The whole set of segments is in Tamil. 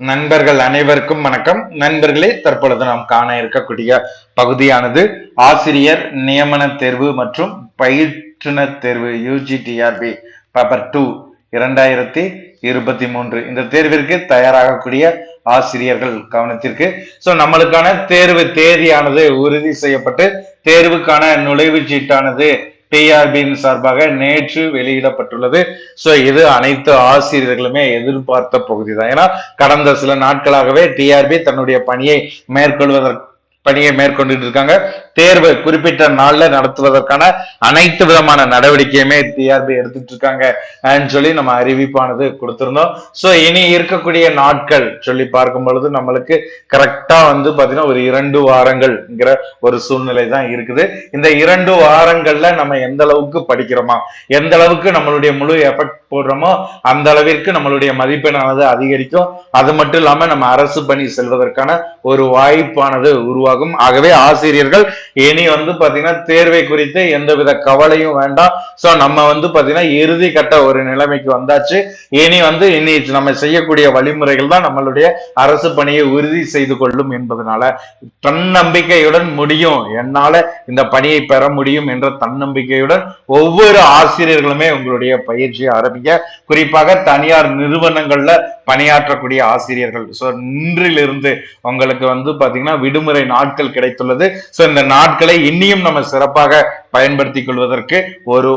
நண்பர்கள் அனைவருக்கும் வணக்கம். நண்பர்களே தற்பொழுது நாம் காண இருக்கக்கூடிய பகுதியானது ஆசிரியர் நியமன தேர்வு மற்றும் பயிற்றுனர் தேர்வு யூஜிடிஆர்பி பேப்பர் டூ இரண்டாயிரத்தி இருபத்தி மூன்று. இந்த தேர்விற்கு தயாராகக்கூடிய ஆசிரியர்கள் கவனத்திற்கு. ஸோ நம்மளுக்கான தேர்வு தேதியானது உறுதி செய்யப்பட்டு தேர்வுக்கான நுழைவுச் சீட்டானது டிஆர்பியின் சார்பாக நேற்று வெளியிடப்பட்டுள்ளது. சோ இது அனைத்து ஆசிரியர்களுமே எதிர்பார்த்த பகுதி தான் ஏன்னா கடந்த சில நாட்களாகவே டிஆர்பி தன்னுடைய பணியை மேற்கொள்வதற்கு பணியை மேற்கொண்டு இருக்காங்க. தேர்வு குறிப்பிட்ட நாள்ல நடத்துவதற்கான அனைத்து விதமான நடவடிக்கையுமே டிஆர்பி எடுத்துட்டு இருக்காங்க. சொல்லி நம்ம அறிவிப்பானது கொடுத்திருந்தோம். சோ இனி இருக்கக்கூடிய நாட்கள் சொல்லி பார்க்கும் பொழுது நம்மளுக்கு கரெக்டா வந்து பாத்தீங்கன்னா ஒரு இரண்டு வாரங்கள்ங்கிற ஒரு சூழ்நிலை தான் இருக்குது. இந்த இரண்டு வாரங்கள்ல நம்ம எந்த அளவுக்கு படிக்கிறோமா? எந்த அளவுக்கு நம்மளுடைய முழு எஃபெக்ட் போடுறோமோ அந்த அளவிற்கு நம்மளுடைய மதிப்பெண்ணானது அதிகரிக்கும். அது மட்டும் இல்லாம நம்ம அரசு பணி செல்வதற்கான ஒரு வாய்ப்பானது உருவாகும். ஆகவே ஆசிரியர்கள் இனி வந்து பாத்தீங்கன்னா தேர்வை குறித்து எந்தவித கவலையும் வேண்டாம். சோ நம்ம வந்து பாத்தீங்கன்னா இறுதி கட்ட ஒரு நிலைமைக்கு வந்தாச்சு. இனி வந்து இனி நம்ம செய்யக்கூடிய வழிமுறைகள் தான் நம்மளுடைய அரசு பணியை உறுதி செய்து கொள்ளும் என்பதனால தன்னம்பிக்கையுடன் முடியும். என்னால இந்த பணியை பெற முடியும் என்ற தன்னம்பிக்கையுடன் ஒவ்வொரு ஆசிரியர்களுமே உங்களுடைய பயிற்சியை ஆரம்பிக்க குறிப்பாக தனியார் நிறுவனங்கள்ல பணியாற்றக்கூடிய ஆசிரியர்கள். ஸோ இன்றிலிருந்து உங்களுக்கு வந்து பார்த்தீங்கன்னா விடுமுறை நாட்கள் கிடைத்துள்ளது. ஸோ இந்த நாட்களை இன்னியும் நம்ம சிறப்பாக பயன்படுத்திக் கொள்வதற்கு ஒரு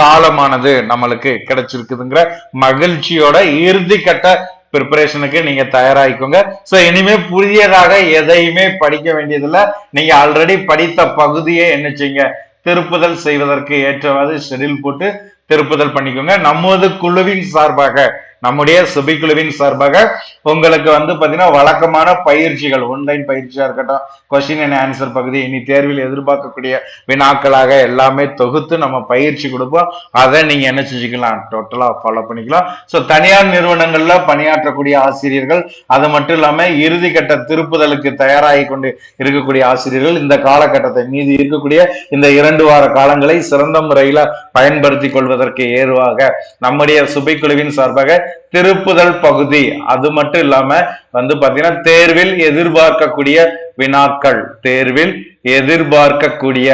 காலமானது நம்மளுக்கு கிடைச்சிருக்குதுங்கிற மகிழ்ச்சியோட இறுதிக்கட்ட ப்ரிப்பரேஷனுக்கு நீங்க தயாராகிக்கோங்க. ஸோ இனிமே புதியதாக எதையுமே படிக்க வேண்டியதில்லை. நீங்க ஆல்ரெடி படித்த பகுதியை என்ன செய்யுங்க? திருப்புதல் செய்வதற்கு ஏற்றவாறு ஷெடியூல் போட்டு திருப்புதல் பண்ணிக்கோங்க. நமது குழுவின் சார்பாக நம்முடைய சுபிக்குழுவின் சார்பாக உங்களுக்கு வந்து பாத்தீங்கன்னா வழக்கமான பயிற்சிகள் ஒன்லைன் பயிற்சியா இருக்கட்டும் கொஸ்டின் அண்ட் ஆன்சர் பகுதி இனி தேர்வில் எதிர்பார்க்கக்கூடிய வினாக்களாக எல்லாமே தொகுத்து நம்ம பயிற்சி கொடுப்போம். அதை நீங்க என்ன செஞ்சுக்கலாம்? டோட்டலா ஃபாலோ பண்ணிக்கலாம். ஸோ தனியார் நிறுவனங்கள்ல பணியாற்றக்கூடிய ஆசிரியர்கள் அது மட்டும் இல்லாம இறுதி கட்ட திருப்புதலுக்கு தயாராகி கொண்டு இருக்கக்கூடிய ஆசிரியர்கள் இந்த காலகட்டத்தை மீது இருக்கக்கூடிய இந்த இரண்டு வார காலங்களை சிறந்த முறையில பயன்படுத்தி கொள்வதற்கு ஏதுவாக நம்முடைய சுபைக்குழுவின் சார்பாக திருப்புதல் பகுதி. அது மட்டும் இல்லாம வந்து பாத்தீங்கன்னா தேர்வில் எதிர்பார்க்கக்கூடிய வினாக்கள். தேர்வில் எதிர்பார்க்கக்கூடிய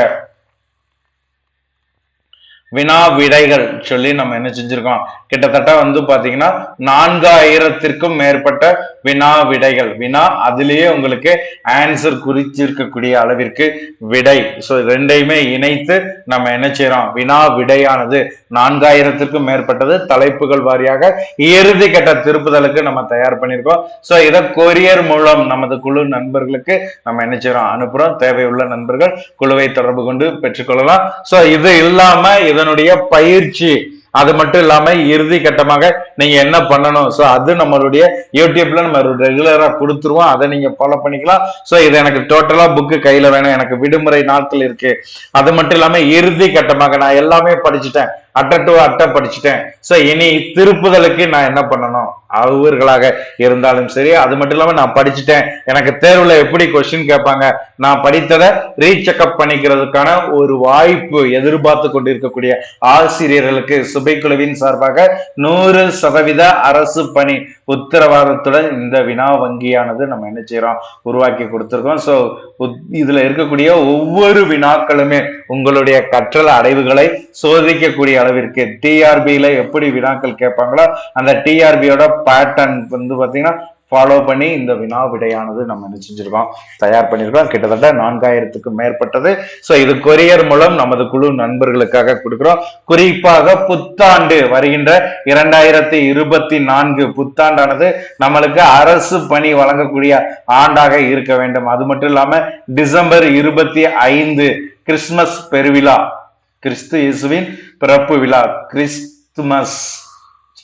வினா விடைகள் சொல்லி நம்ம என்ன செஞ்சிருக்கோம்? கிட்டத்தட்ட வந்து பாத்தீங்கன்னா நான்காயிரத்திற்கும் மேற்பட்ட வினா விடைகள். வினா அதுலேயே உங்களுக்கு ஆன்சர் குறிச்சிருக்கக்கூடிய அளவிற்கு விடை. ஸோ ரெண்டையுமே இணைத்து நம்ம என்ன செய்யறோம்? வினா விடையானது நான்காயிரத்திற்கும் மேற்பட்டது தலைப்புகள் வாரியாக இறுதி கட்ட திருப்புதலுக்கு நம்ம தயார் பண்ணியிருக்கோம். ஸோ இதை கொரியர் மூலம் நமது குழு நண்பர்களுக்கு நம்ம என்ன செய்யறோம்? அனுப்புறோம். தேவையுள்ள நண்பர்கள் குழுவை தொடர்பு கொண்டு பெற்றுக்கொள்ளலாம். ஸோ இது இல்லாம இதனுடைய பயிற்சி அது மட்டும் இல்லாம இறுதி கட்டமாக நீங்க என்ன பண்ணணும்? ஸோ அது நம்மளுடைய யூடியூப்ல நம்ம ரெகுலரா கொடுத்துருவோம். அதை நீங்க ஃபாலோ பண்ணிக்கலாம். ஸோ இது எனக்கு டோட்டலா புக்கு கையில வேணும். எனக்கு விடுமுறை நாட்கள் இருக்கு. அது மட்டும் இல்லாம இறுதி கட்டமாக நான் எல்லாமே படிச்சுட்டேன். அட்டை டு அட்டை படிச்சுட்டேன். ஸோ இனி திருப்புதலுக்கு நான் என்ன பண்ணணும்? அவர்களாக இருந்தாலும் சரி அது மட்டும் இல்லாம நான் படிச்சுட்டேன். எனக்கு தேர்வுல எப்படி கொஸ்டின் கேட்பாங்க? நான் படித்ததை ரீசெக்அப் பண்ணிக்கிறதுக்கான ஒரு வாய்ப்பு எதிர்பார்த்து கொண்டிருக்கக்கூடிய ஆசிரியர்களுக்கு சுபைக்குழுவின் சார்பாக நூறு சதவீத அரசு பணி. உத்தரவாதத்துடன் இந்த வினா வங்கியானது நம்ம என்ன செய்யறோம்? உருவாக்கி கொடுத்துருக்கோம். ஸோ இதுல இருக்கக்கூடிய ஒவ்வொரு வினாக்களுமே உங்களுடைய கற்றல் அடைவுகளை சோதிக்கக்கூடிய அளவிற்கு டிஆர்பியில எப்படி வினாக்கள் கேட்பாங்களோ அந்த டிஆர்பியோட பேட்டர்ன் வந்து பாத்தீங்கன்னா ஃபாலோ பண்ணி இந்த வினா விடையானது நம்ம என்ன செஞ்சிருக்கோம் தயார் பண்ணியிருக்கோம். கிட்டத்தட்ட நான்காயிரத்துக்கும் மேற்பட்டது. ஸோ இது கொரியர் மூலம் நமது குழு நண்பர்களுக்காக கொடுக்கிறோம். குறிப்பாக புத்தாண்டு வருகின்ற இரண்டாயிரத்தி இருபத்தி நான்கு புத்தாண்டானது நம்மளுக்கு அரசு பணி வழங்கக்கூடிய ஆண்டாக இருக்க வேண்டும். அது மட்டும் இல்லாம டிசம்பர் இருபத்தி ஐந்து கிறிஸ்துமஸ் பெருவிழா கிறிஸ்து இயேசுவின் பிறப்பு விழா கிறிஸ்துமஸ்.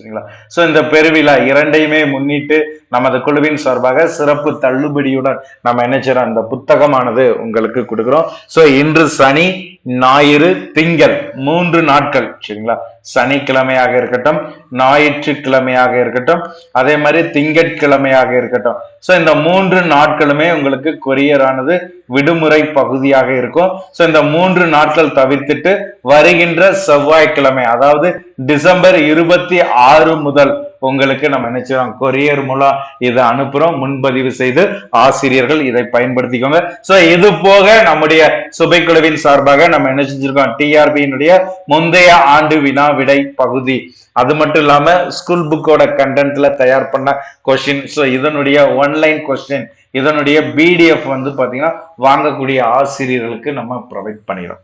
சரிங்களா? சோ இந்த பெருவிழா இரண்டையுமே முன்னிட்டு நமது குழுவின் சார்பாக சிறப்பு தள்ளுபடியுடன் நம்ம என்ன செய்யறோம்? இந்த புத்தகமானது உங்களுக்கு கொடுக்குறோம். சோ இன்று சனி ஞாயிறு திங்கள் மூன்று நாட்கள் சரிங்களா? சனிக்கிழமையாக இருக்கட்டும் ஞாயிற்றுக்கிழமையாக இருக்கட்டும் அதே மாதிரி திங்கட்கிழமையாக இருக்கட்டும். ஸோ இந்த மூன்று நாட்களுமே உங்களுக்கு கொரியரானது விடுமுறை பகுதியாக இருக்கும். ஸோ இந்த மூன்று நாட்கள் தவிர்த்துட்டு வருகின்ற செவ்வாய்க்கிழமை அதாவது டிசம்பர் இருபத்தி ஆறு முதல் உங்களுக்கு நம்ம நினைச்சோம் கொரியர் மூலம் இதை அனுப்புறோம். முன்பதிவு செய்து ஆசிரியர்கள் இதை பயன்படுத்திக்கோங்க. சோ இது போக நம்முடைய சுபைக்குழுவின் சார்பாக நம்ம என்ன செஞ்சிருக்கோம்? டிஆர்பியினுடைய முந்தைய ஆண்டு வினா விடை பகுதி. அது மட்டும் இல்லாம ஸ்கூல் புக்கோட கண்டென்ட்ல தயார் பண்ண கொஸ்டின் ஸோ இதனுடைய ஒன்லைன் கொஸ்டின் இதனுடைய பிடிஎஃப் வந்து பாத்தீங்கன்னா வாங்கக்கூடிய ஆசிரியர்களுக்கு நம்ம ப்ரொவைட் பண்ணிடும்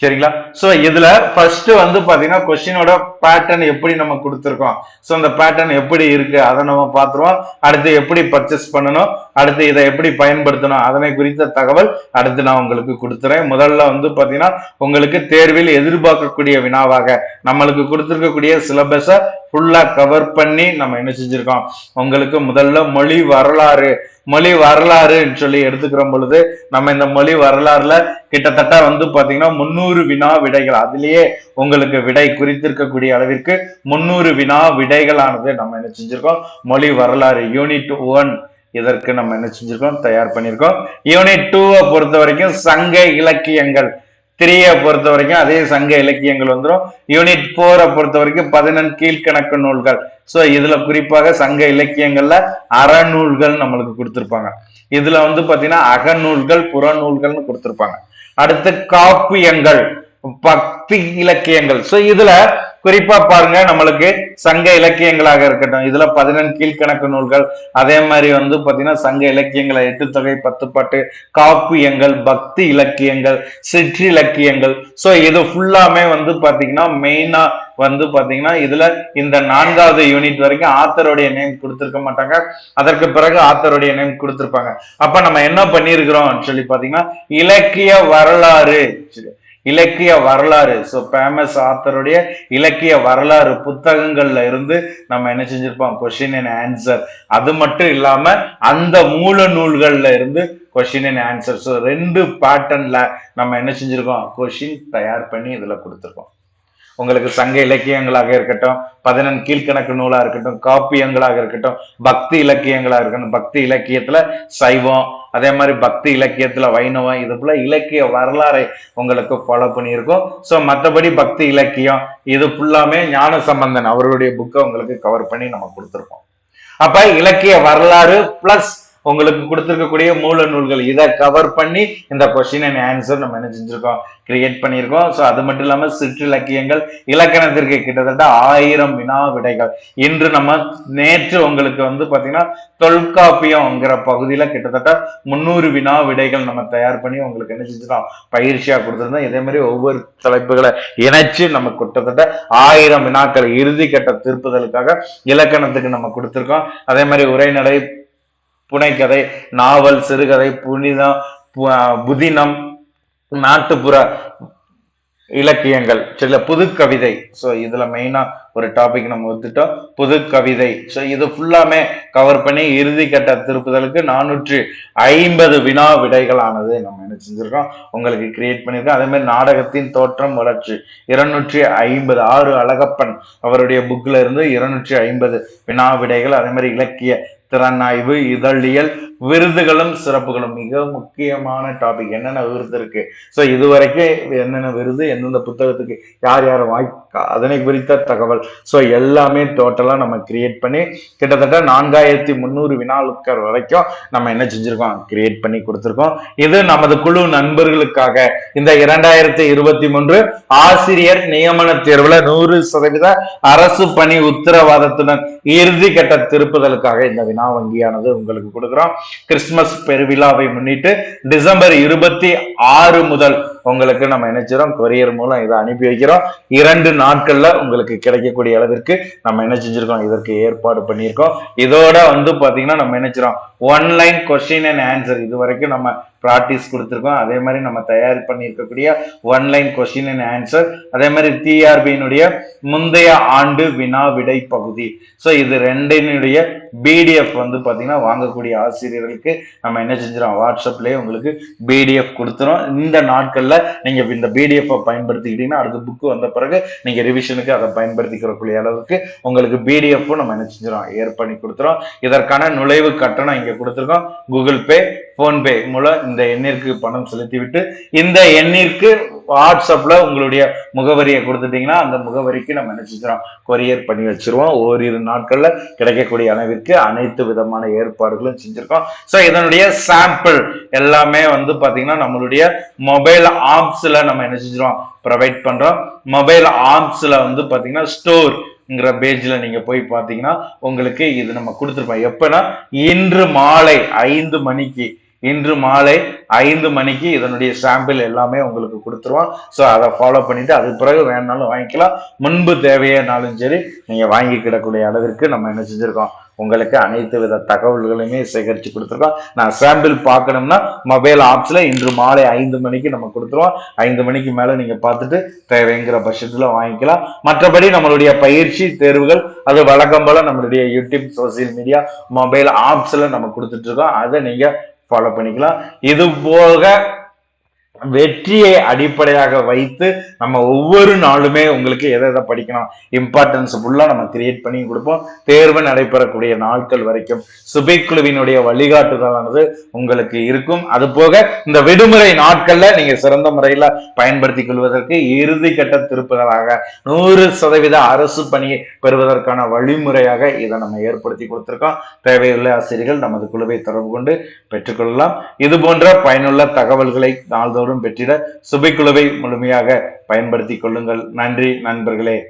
சரிங்களா? சோ இதுல ஃபர்ஸ்ட் வந்து பாத்தீங்கன்னா கொஸ்டினோட பேட்டர்ன் எப்படி நம்ம கொடுத்துருக்கோம்? ஸோ அந்த பேட்டர்ன் எப்படி இருக்கு? அதை நம்ம பார்த்துருவோம். அடுத்து எப்படி பர்ச்சேஸ் பண்ணணும்? அடுத்து இதை எப்படி பயன்படுத்தணும்? அதனை குறித்த தகவல் அடுத்து நான் உங்களுக்கு கொடுத்துறேன். முதல்ல வந்து பார்த்தீங்கன்னா உங்களுக்கு தேர்வில் எதிர்பார்க்கக்கூடிய வினாவாக நம்மளுக்கு கொடுத்துருக்கக்கூடிய சிலபஸை ஃபுல்லாக கவர் பண்ணி நம்ம என்ன செஞ்சிருக்கோம்? உங்களுக்கு முதல்ல மொழி வரலாறு மொழி வரலாறுன்னு சொல்லி எடுத்துக்கிற பொழுது நம்ம இந்த மொழி வரலாறுல கிட்டத்தட்ட வந்து பார்த்தீங்கன்னா முன்னூறு வினா விடைகள். அதுலேயே உங்களுக்கு விடை குறித்திருக்கக்கூடிய அளவிற்கு முன்னூறு வினா விடைகளானது நம்ம என்ன செஞ்சிருக்கோம்? மொழி வரலாறு யூனிட் ஒன் இதற்கு நம்ம என்ன செஞ்சிருக்கோம்? தயார் பண்ணியிருக்கோம். யூனிட் டூவை பொறுத்த வரைக்கும் சங்க இலக்கியங்கள். த்ரீயை பொறுத்த வரைக்கும் அதே சங்க இலக்கியங்கள் வந்துடும் யூனிட் போரை பொறுத்த வரைக்கும் பதினெண் கீழ்கணக்கு நூல்கள். சோ இதுல குறிப்பாக சங்க இலக்கியங்கள்ல அறநூல்கள் நம்மளுக்கு கொடுத்திருப்பாங்க. இதுல வந்து பாத்தீங்கன்னா அகநூல்கள் புறநூல்கள்னு கொடுத்திருப்பாங்க. அடுத்து காப்பியங்கள் பக்தி இலக்கியங்கள். சோ இதுல குறிப்பா பாருங்க நம்மளுக்கு சங்க இலக்கியங்களாக இருக்கட்டும் இதுல பதினெண் கீழ்கணக்கு நூல்கள் அதே மாதிரி வந்து பாத்தீங்கன்னா சங்க இலக்கியங்களை எட்டு தொகை பத்து பாட்டு காப்பியங்கள் பக்தி இலக்கியங்கள் சிற்றிலக்கியங்கள் சோ இது ஃபுல்லாமே வந்து பாத்தீங்கன்னா மெயினா வந்து பாத்தீங்கன்னா இதுல இந்த நான்காவது யூனிட் வரைக்கும் ஆத்தருடைய நேம் கொடுத்திருக்க மாட்டாங்க. அதற்கு பிறகு ஆத்தருடைய நேம் கொடுத்திருப்பாங்க. அப்ப நம்ம என்ன பண்ணிருக்கிறோம் சொல்லி பாத்தீங்கன்னா இலக்கிய வரலாறு. இலக்கிய வரலாறு. ஸோ ஃபேமஸ் ஆத்தருடைய இலக்கிய வரலாறு புத்தகங்கள்ல இருந்து நம்ம என்ன செஞ்சிருப்போம்? கொஷின் அண்ட் ஆன்சர் அது மட்டும் இல்லாம அந்த மூல நூல்கள்ல இருந்து கொஷின் அண்ட் ஆன்சர் ஸோ ரெண்டு பேட்டர்ன்ல நம்ம என்ன செஞ்சிருக்கோம்? கொஷின் தயார் பண்ணி இதுல கொடுத்துருக்கோம். உங்களுக்கு சங்க இலக்கியங்களாக இருக்கட்டும் பதினெண் கீழ்கணக்கு நூலாக இருக்கட்டும் காப்பியங்களாக இருக்கட்டும் பக்தி இலக்கியங்களாக இருக்கட்டும் பக்தி இலக்கியத்தில் சைவம் அதே மாதிரி பக்தி இலக்கியத்தில் வைணவம் இது போல இலக்கிய வரலாறை உங்களுக்கு ஃபாலோ பண்ணியிருக்கோம். ஸோ மற்றபடி பக்தி இலக்கியம் இது ஃபுல்லாமே ஞான சம்பந்தன் அவர்களுடைய புக்கை உங்களுக்கு கவர் பண்ணி நம்ம கொடுத்துருக்கோம். அப்போ இலக்கிய வரலாறு பிளஸ் உங்களுக்கு கொடுத்துருக்கக்கூடிய மூல நூல்கள். இதை கவர் பண்ணி இந்த கொஸ்டின் அண்ட் ஆன்சர் நம்ம என்ன செஞ்சிருக்கோம்? கிரியேட் பண்ணியிருக்கோம். ஸோ அது மட்டும் இல்லாமல் சிற்றிலக்கியங்கள் இலக்கணத்திற்கு கிட்டத்தட்ட ஆயிரம் வினா விடைகள். இன்று நம்ம நேற்று உங்களுக்கு வந்து பார்த்தீங்கன்னா தொல்காப்பியம்ங்கிற பகுதியில் கிட்டத்தட்ட முந்நூறு வினா விடைகள் நம்ம தயார் பண்ணி உங்களுக்கு என்ன செஞ்சிருக்கோம்? பயிற்சியாக கொடுத்துருந்தோம். இதே மாதிரி ஒவ்வொரு தலைப்புகளை இணைச்சு நம்ம கிட்டத்தட்ட ஆயிரம் வினாக்கள் இறுதி கட்ட திருப்புதலுக்காக இலக்கணத்துக்கு நம்ம கொடுத்துருக்கோம். அதே மாதிரி உரைநடை புனைக்கதை நாவல் சிறுகதை புனிதம் புதினம் நாட்டுப்புற இலக்கியங்கள் சில புது கவிதை ஸோ இதுல மெயினா ஒரு டாபிக் நம்ம ஒத்துட்டோம் புது கவிதை ஸோ இது ஃபுல்லாமே கவர் பண்ணி இறுதி கட்ட திருப்புதலுக்கு நானூற்றி ஐம்பது வினா விடைகளானது நம்ம என்ன செஞ்சிருக்கோம்? உங்களுக்கு கிரியேட் பண்ணியிருக்கோம் அதே மாதிரி நாடகத்தின் தோற்றம் வளர்ச்சி. இருநூற்றி ஐம்பது ஆறு அழகப்பன் அவருடைய புக்ல இருந்து இருநூற்றி ஐம்பது வினா விடைகள் அதே மாதிரி இலக்கிய திறனாய்வு இதழியல் விருதுகளும் சிறப்புகளும் மிக முக்கியமான டாபிக் என்னென்ன விருது இருக்கு? ஸோ இதுவரைக்கும் என்னென்ன விருது எந்தெந்த புத்தகத்துக்கு யார் யார் வாய்க்கா அதனை குறித்த தகவல். ஸோ எல்லாமே டோட்டலாக நம்ம கிரியேட் பண்ணி கிட்டத்தட்ட நான்காயிரத்தி முந்நூறு வினாளுக்கர் வரைக்கும் நம்ம என்ன செஞ்சுருக்கோம்? கிரியேட் பண்ணி கொடுத்துருக்கோம். இது நமது குழு நண்பர்களுக்காக. இந்த இரண்டாயிரத்தி இருபத்தி மூன்று ஆசிரியர் நியமன தேர்வில் நூறு சதவீத அரசு பணி உத்தரவாதத்துடன் இறுதி கட்ட திருப்புதலுக்காக இந்த வினா வங்கியானது உங்களுக்கு கொடுக்குறோம். கிறிஸ்துமஸ் பெருவிழாவை முன்னிட்டு டிசம்பர் இருபத்தி ஆறு முதல் உங்களுக்கு நம்ம நினைச்சிரோம் கொரியர் மூலம் இதை அனுப்பி வைக்கிறோம். இரண்டு நாட்கள்ல உங்களுக்கு கிடைக்கக்கூடிய அளவிற்கு நம்ம என்ன செஞ்சிருக்கோம்? இதற்கு ஏற்பாடு பண்ணியிருக்கோம். இதோட வந்து பாத்தீங்கன்னா நம்ம நினைச்சிரோம் ஒன்லைன் கொஸ்டின் அண்ட் ஆன்சர் இது வரைக்கும் நம்ம ப்ராக்டிஸ் கொடுத்துருக்கோம். அதே மாதிரி நம்ம தயார் பண்ணியிருக்கக்கூடிய ஒன்லைன் கொஸ்டின் அண்ட் ஆன்சர் அதே மாதிரி டிஆர்பியினுடைய முந்தைய ஆண்டு வினா விடை பகுதி ஸோ இது ரெண்டினுடைய பிடிஎஃப் வந்து பார்த்தீங்கன்னா வாங்கக்கூடிய ஆசிரியர்களுக்கு நம்ம என்ன செஞ்சிடும் வாட்ஸ்அப்லேயே உங்களுக்கு பிடிஎஃப் கொடுத்துரும் இந்த நாட்களில் நீங்கள் இந்த பிடிஎஃப்பை பயன்படுத்திக்கிட்டீங்கன்னா அடுத்த புக்கு வந்த பிறகு நீங்கள் ரிவிஷனுக்கு அதை பயன்படுத்திக்கிறக்கூடிய அளவுக்கு உங்களுக்கு பிடிஎஃப்பும் நம்ம என்ன செஞ்சிடும் ஏர் பண்ணி கொடுத்துரும் இதற்கான நுழைவு கட்டணம் இங்கே கொடுத்துருக்கோம். கூகுள் பே ஃபோன்பே மூலம் இந்த எண்ணிற்கு பணம் செலுத்திவிட்டு இந்த எண்ணிற்கு வாட்ஸ்அப்பில் உங்களுடைய முகவரியை கொடுத்துட்டீங்கன்னா அந்த முகவரிக்கு நம்ம என்ன செஞ்சிடும் கொரியர் பண்ணி வச்சிருவோம். ஓரிரு நாட்களில் கிடைக்கக்கூடிய அளவிற்கு அனைத்து விதமான ஏற்பாடுகளும் செஞ்சுருக்கோம். ஸோ இதனுடைய சாம்பிள் எல்லாமே வந்து பார்த்தீங்கன்னா நம்மளுடைய மொபைல் ஆப்ஸில் நம்ம என்ன செஞ்சிருவோம்? ப்ரொவைட் பண்ணுறோம் மொபைல் ஆப்ஸில் வந்து பார்த்தீங்கன்னா ஸ்டோர் ங்கிற பேஜில் நீங்கள் போய் பார்த்தீங்கன்னா உங்களுக்கு இது நம்ம கொடுத்துருப்போம். எப்போனா இன்று மாலை ஐந்து மணிக்கு இன்று மாலை ஐந்து மணிக்கு இதனுடைய சாம்பிள் எல்லாமே உங்களுக்கு கொடுத்துருவோம். ஸோ அதை ஃபாலோ பண்ணிட்டு அதுக்கு பிறகு வேணாலும் வாங்கிக்கலாம். முன்பு தேவையானாலும் சரி நீங்க வாங்கிக்கிடக்கூடிய அளவிற்கு நம்ம என்ன செஞ்சுருக்கோம்? உங்களுக்கு அனைத்து வித தகவல்களையுமே சேகரித்து கொடுத்துருக்கோம். நான் சாம்பிள் பார்க்கணும்னா மொபைல் ஆப்ஸில் இன்று மாலை ஐந்து மணிக்கு நம்ம கொடுத்துருவோம். ஐந்து மணிக்கு மேலே நீங்கள் பார்த்துட்டு தேவைங்கிற பட்சத்தில் வாங்கிக்கலாம். மற்றபடி நம்மளுடைய பயிற்சி தேர்வுகள் அது வழக்கம் போல் நம்மளுடைய யூடியூப் சோசியல் மீடியா மொபைல் ஆப்ஸில் நம்ம கொடுத்துட்ருக்கோம் அதை நீங்கள் ஃபாலோ பண்ணிக்கலாம். இது போக வெற்றியை அடிப்படையாக வைத்து நம்ம ஒவ்வொரு நாளுமே உங்களுக்கு எதை எதை படிக்கணும்? இம்பார்ட்டன்ஸ் ஃபுல்லாக நம்ம கிரியேட் பண்ணி கொடுப்போம். தேர்வு நடைபெறக்கூடிய நாட்கள் வரைக்கும் சுபைக்குழுவினுடைய வழிகாட்டுதலானது உங்களுக்கு இருக்கும். அது போக இந்த விடுமுறை நாட்கள்ல நீங்க சிறந்த முறையில பயன்படுத்திக் கொள்வதற்கு இறுதி கட்ட திருப்புதலாக நூறு சதவீத அரசு பணியை பெறுவதற்கான வழிமுறையாக இதை நம்ம ஏற்படுத்தி கொடுத்திருக்கோம். தேவையுள்ள ஆசிரியர்கள் நமது குழுவை தொடர்பு கொண்டு பெற்றுக்கொள்ளலாம் இது போன்ற பயனுள்ள தகவல்களை நாள்தோறும் பெற்றிட சுபைக்குழுவை முழுமையாக பயன்படுத்திக் கொள்ளுங்கள். நன்றி நண்பர்களே.